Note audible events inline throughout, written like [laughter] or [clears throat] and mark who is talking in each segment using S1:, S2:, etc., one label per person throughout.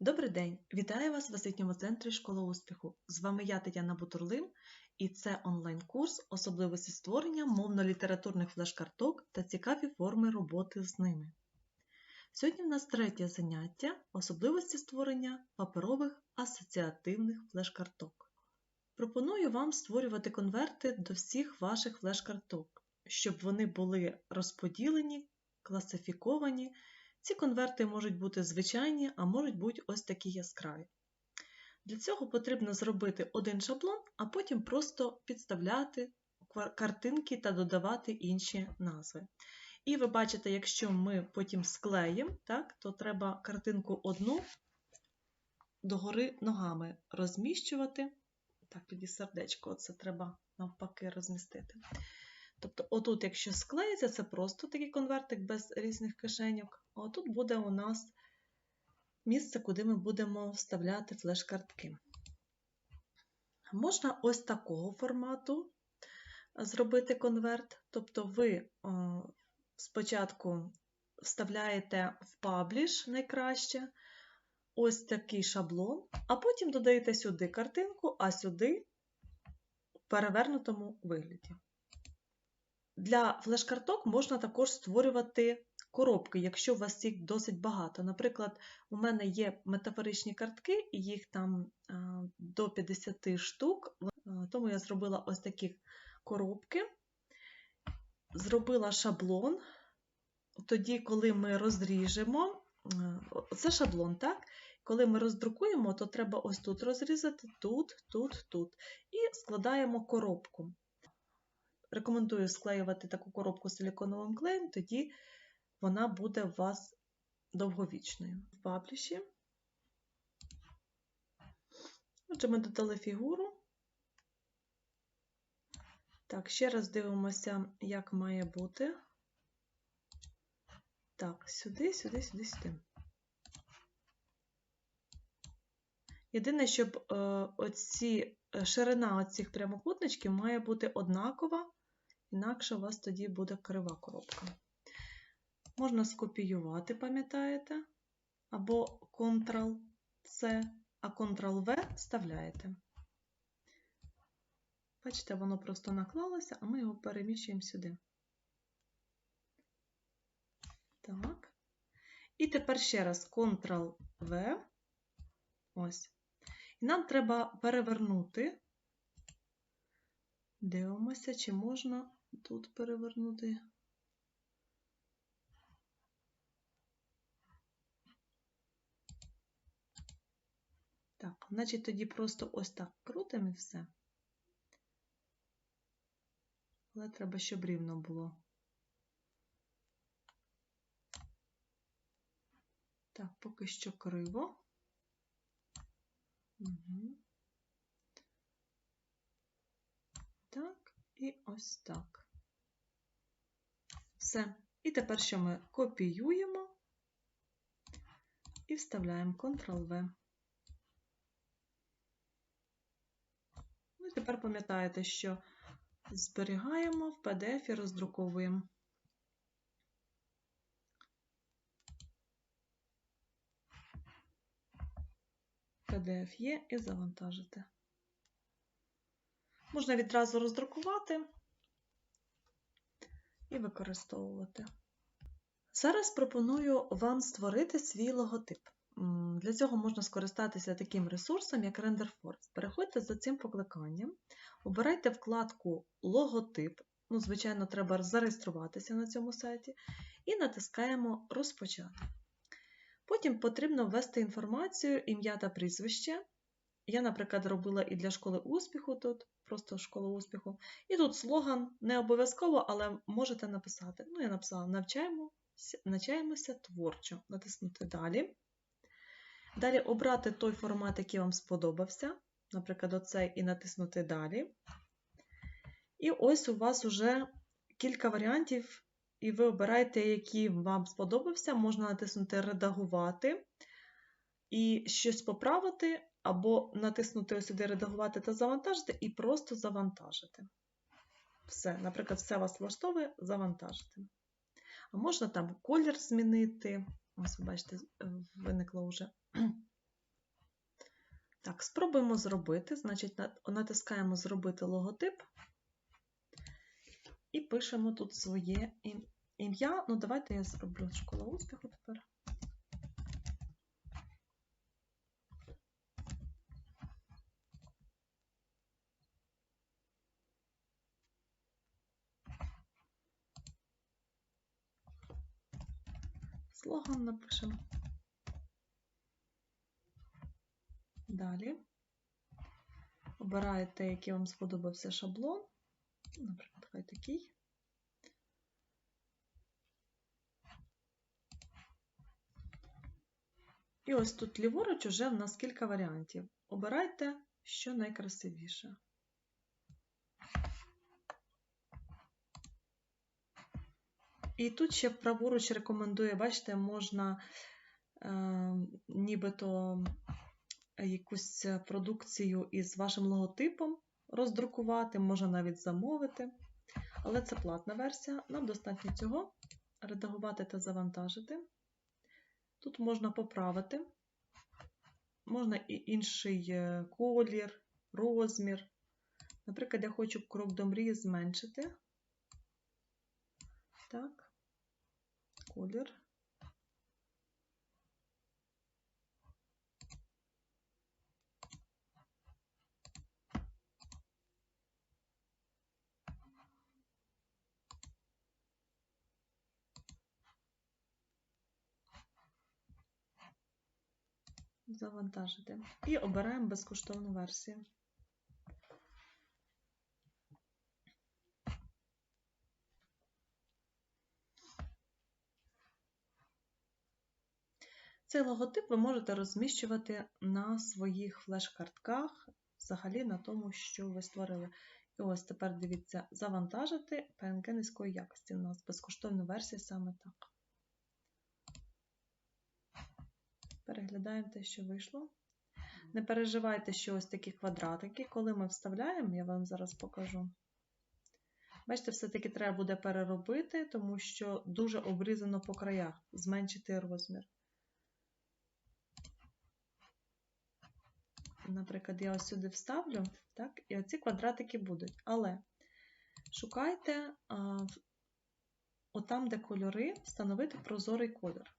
S1: Добрий день! Вітаю вас в освітньому центрі Школа успіху. З вами я Тетяна Бутурлин, і це онлайн-курс особливості створення мовно-літературних флеш-карток та цікаві форми роботи з ними. Сьогодні в нас третє заняття особливості створення паперових асоціативних флеш-карток. Пропоную вам створювати конверти до всіх ваших флеш-карток, щоб вони були розподілені, класифіковані. Ці конверти можуть бути звичайні, а можуть бути ось такі яскраві. Для цього потрібно зробити один шаблон, а потім просто підставляти картинки та додавати інші назви. І ви бачите, якщо ми потім склеїмо, так, то треба картинку одну догори ногами розміщувати. Так, тоді сердечко це треба навпаки розмістити. Тобто, отут, якщо склеїться, це просто такий конвертик без різних кишеньок. А отут буде у нас місце, куди ми будемо вставляти флеш-картки. Можна ось такого формату зробити конверт. Тобто, ви спочатку вставляєте в пабліш найкраще ось такий шаблон, а потім додаєте сюди картинку, а сюди в перевернутому вигляді. Для флеш-карток можна також створювати коробки, якщо у вас їх досить багато. Наприклад, у мене є метафоричні картки, їх там до 50 штук, тому я зробила ось такі коробки, зробила шаблон. Тоді, коли ми розріжемо, це шаблон, так? Коли ми роздрукуємо, то треба ось тут розрізати, тут, тут, тут. І складаємо коробку. Рекомендую склеювати таку коробку силіконовим клеєм, тоді вона буде у вас довговічною. В пабліші. Отже, ми додали фігуру. Так, ще раз дивимося, як має бути. Так, сюди, сюди, сюди, сюди. Єдине, щоб е, оці, е, ширина оцих прямокутничків має бути однакова інакше у вас тоді буде крива коробка. Можна скопіювати, пам'ятаєте, або Ctrl-C, а Ctrl-V вставляєте. Бачите, воно просто наклалося, а ми його переміщуємо сюди. Так. І тепер ще раз Ctrl-V. Ось. І нам треба перевернути. Дивимося, чи можна тут перевернути. Так, значить тоді просто ось так крутимо і все. Але треба, щоб рівно було. Так, поки що криво. Угу. Так, і ось так. Все. І тепер що ми копіюємо і вставляємо Ctrl-V. Ну і тепер пам'ятаєте, що зберігаємо в PDF і роздруковуємо. PDF є і завантажити. Можна відразу роздрукувати і використовувати. Зараз пропоную вам створити свій логотип. Для цього можна скористатися таким ресурсом, як RenderForce. Переходьте за цим покликанням, обирайте вкладку Логотип. Ну, Звичайно, треба зареєструватися на цьому сайті, і натискаємо Розпочати. Потім потрібно ввести інформацію, ім'я та прізвище. Я, наприклад, робила і для школи успіху тут, просто школа успіху. І тут слоган не обов'язково, але можете написати. Ну, я написала навчаємося, навчаємося творчо. Натиснути Далі. Далі обрати той формат, який вам сподобався. Наприклад, оцей, і натиснути Далі. І ось у вас вже кілька варіантів, і ви обираєте, який вам сподобався. Можна натиснути Редагувати і щось поправити, або натиснути сюди Редагувати та завантажити, і просто завантажити. Все, наприклад, все вас влаштовує, завантажити. А можна там колір змінити. Ось, ви бачите, виникло вже [clears throat] Так, спробуємо зробити. Значить, натискаємо Зробити логотип і пишемо тут своє ім'я. Ну, давайте я зроблю школа успіху тепер. Слоган напишемо. Далі. Обираєте, який вам сподобався шаблон. Наприклад, хай такий. І ось тут ліворуч уже в нас кілька варіантів. Обирайте, що найкрасивіше. І тут ще праворуч рекомендує, бачите, можна е, нібито якусь продукцію із вашим логотипом роздрукувати, можна навіть замовити. Але це платна версія. Нам достатньо цього редагувати та завантажити. Тут можна поправити, можна і інший е, колір, розмір. Наприклад, я хочу крок до мрії зменшити. Так, колір. Завантажити. І обираємо безкоштовну версію. Цей логотип ви можете розміщувати на своїх флеш-картках, взагалі на тому, що ви створили. І ось тепер дивіться, завантажити PNG низької якості. У нас безкоштовна версія саме так. Переглядаємо те, що вийшло. Не переживайте, що ось такі квадратики, коли ми вставляємо, я вам зараз покажу. Бачите, все-таки треба буде переробити, тому що дуже обрізано по краях, зменшити розмір. Наприклад, я ось сюди вставлю, так, і оці квадратики будуть. Але шукайте а, отам, де кольори, встановити прозорий колір.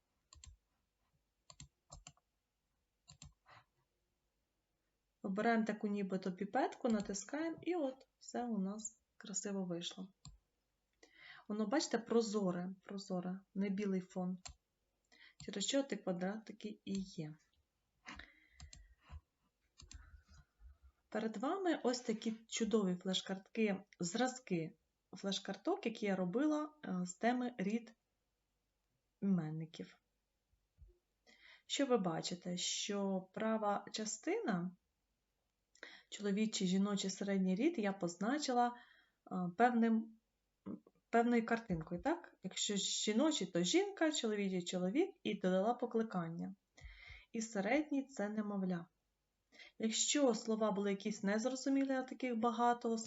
S1: Обираємо таку нібито піпетку, натискаємо, і от все у нас красиво вийшло. Воно, бачите, прозоре, прозоре, не білий фон. Через що ті квадратики і є. Перед вами ось такі чудові флеш-картки, зразки флеш-карток, які я робила з теми рід іменників. Що ви бачите? Що права частина, чоловічий, жіночий середній рід, я позначила певним, певною картинкою. Так? Якщо жіночий, то жінка, чоловічий чоловік і додала покликання. І середній це немовля. Якщо слова були якісь незрозумілі, а таких багато,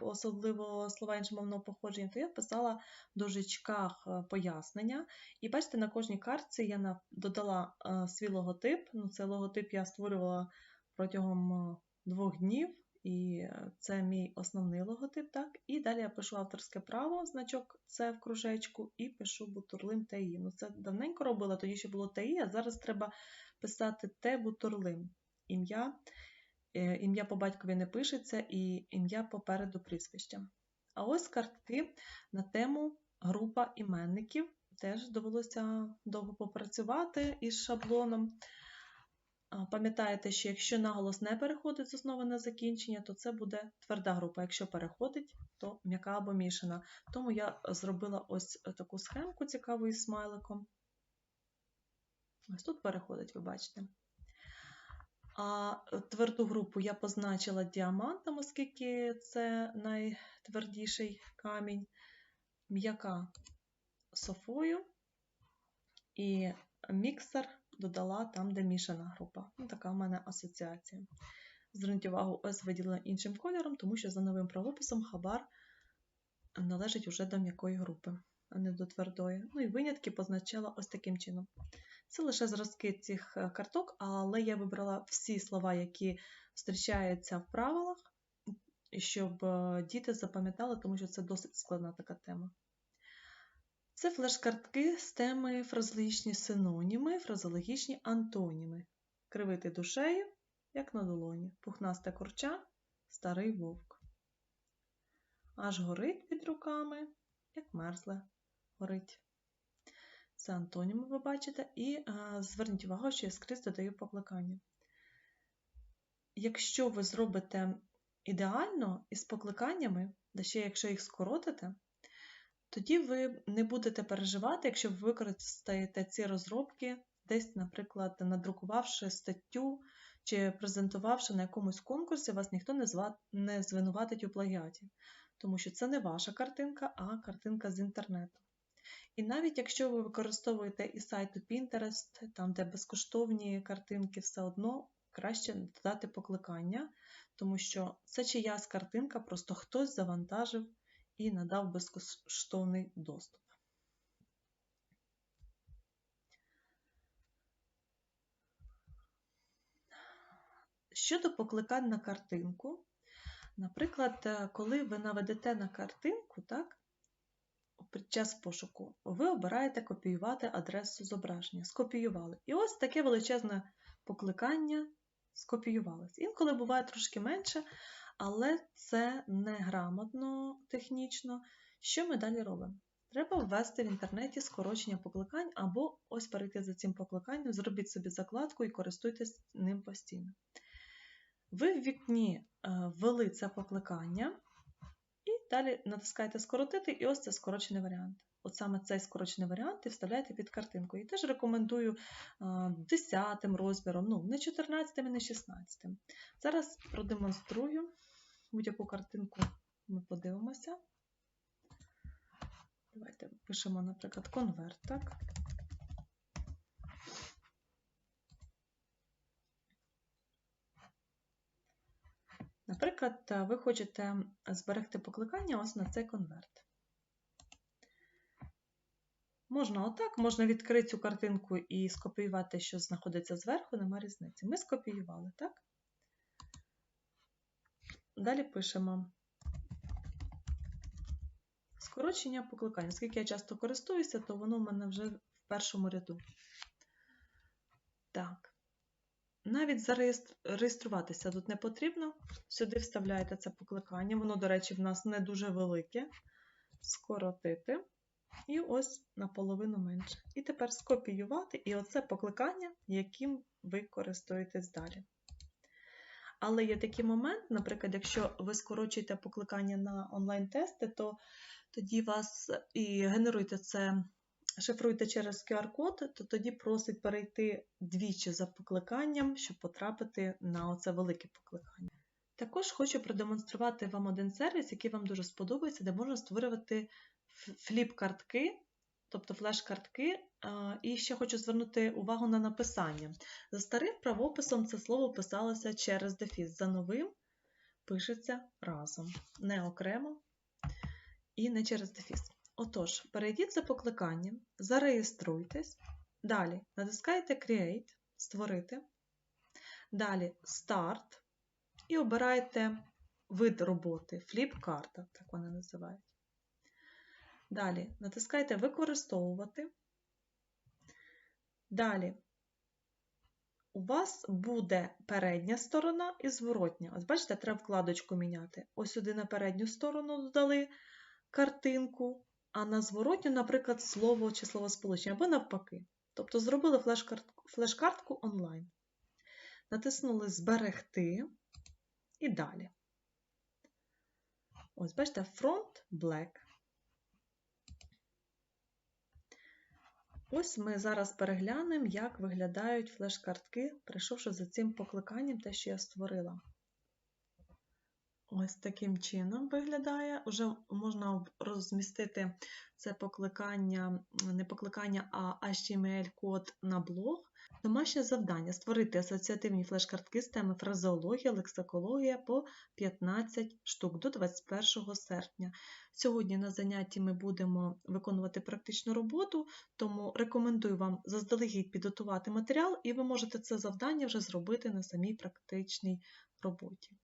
S1: особливо слова іншомовного походження, то я писала в дужечках пояснення. І бачите, на кожній картці я додала свій логотип. Ну, Цей логотип я створювала протягом двох днів, і це мій основний логотип. так? І далі я пишу авторське право, значок С в кружечку, і пишу Бутурлим ТІ. Ну, Це давненько робила, тоді ще було ТІ, а зараз треба писати Т Бутурлим ім'я. Ім'я по батькові не пишеться, і ім'я попереду прізвища. А ось картки на тему група іменників. Теж довелося довго попрацювати із шаблоном. Пам'ятаєте, що якщо наголос не переходить з основи на закінчення, то це буде тверда група. Якщо переходить, то м'яка або мішана. Тому я зробила ось таку схемку цікаву із смайликом. Ось тут переходить, ви бачите. А тверду групу я позначила діамантом, оскільки це найтвердіший камінь, м'яка софою і міксер додала там, де мішана група. Ну, така в мене асоціація. Зверніть увагу, ось виділена іншим кольором, тому що за новим правописом хабар належить уже до м'якої групи. А не до твердої. Ну і винятки позначала ось таким чином. Це лише зразки цих е, карток, але я вибрала всі слова, які зустрічаються в правилах, щоб е, діти запам'ятали, тому що це досить складна така тема. Це флеш-картки з теми фразологічні синоніми, фразологічні антоніми. Кривити душею, як на долоні, пухнасте корча, старий вовк. Аж горить під руками, як мерзле горить. Це антоніми ви бачите, і а, зверніть увагу, що я скрізь додаю покликання. Якщо ви зробите ідеально із покликаннями, да ще якщо їх скоротите, тоді ви не будете переживати, якщо ви використаєте ці розробки, десь, наприклад, надрукувавши статтю чи презентувавши на якомусь конкурсі, вас ніхто не, зва... не звинуватить у плагіаті, тому що це не ваша картинка, а картинка з інтернету. І навіть якщо ви використовуєте і сайту Pinterest, там, де безкоштовні картинки, все одно краще додати покликання, тому що це чиясь картинка, просто хтось завантажив і надав безкоштовний доступ. Щодо покликань на картинку, наприклад, коли ви наведете на картинку, так, під час пошуку, ви обираєте копіювати адресу зображення. Скопіювали. І ось таке величезне покликання скопіювалось. Інколи буває трошки менше, але це неграмотно технічно. Що ми далі робимо? Треба ввести в інтернеті скорочення покликань, або ось перейти за цим покликанням, зробіть собі закладку і користуйтесь ним постійно. Ви в вікні е, ввели це покликання, далі натискаєте скоротити, і ось це скорочений варіант. От саме цей скорочений варіант і вставляєте під картинку. І теж рекомендую 10 розміром, ну, не 14, не 16. Зараз продемонструю будь-яку картинку, ми подивимося. Давайте пишемо, наприклад, конверт. Наприклад, ви хочете зберегти покликання ось на цей конверт. Можна отак, можна відкрити цю картинку і скопіювати, що знаходиться зверху, нема різниці. Ми скопіювали, так? Далі пишемо скорочення покликання. Оскільки я часто користуюся, то воно в мене вже в першому ряду. Так. Навіть зареєструватися тут не потрібно. Сюди вставляєте це покликання. Воно, до речі, в нас не дуже велике. Скоротити. І ось наполовину менше. І тепер скопіювати і оце покликання, яким ви користуєтесь далі. Але є такий момент, наприклад, якщо ви скорочуєте покликання на онлайн-тести, то тоді вас і генеруєте це, шифруєте через QR-код, то тоді просить перейти двічі за покликанням, щоб потрапити на оце велике покликання. Також хочу продемонструвати вам один сервіс, який вам дуже сподобається, де можна створювати фліп-картки, тобто флеш-картки. І ще хочу звернути увагу на написання. За старим правописом це слово писалося через дефіс. За новим пишеться разом, не окремо і не через дефіс. Отож, перейдіть за покликанням, зареєструйтесь. Далі натискаєте Create, створити. Далі Start і обираєте вид роботи, фліп-карта, так вони називають. Далі натискаєте Використовувати. Далі у вас буде передня сторона і зворотня. Ось бачите, треба вкладочку міняти. Ось сюди на передню сторону додали картинку, а на зворотню, наприклад, слово чи словосполучення, або навпаки. Тобто зробили флеш-картку онлайн. Натиснули Зберегти і далі. Ось, бачите, фронт Black. Ось ми зараз переглянемо, як виглядають флеш-картки, прийшовши за цим покликанням те, що я створила. Ось таким чином виглядає. Уже можна розмістити це покликання, не покликання, а HTML-код на блог. Домашнє завдання створити асоціативні флеш-картки з теми фразеологія, лексикологія по 15 штук до 21 серпня. Сьогодні на занятті ми будемо виконувати практичну роботу, тому рекомендую вам заздалегідь підготувати матеріал, і ви можете це завдання вже зробити на самій практичній роботі.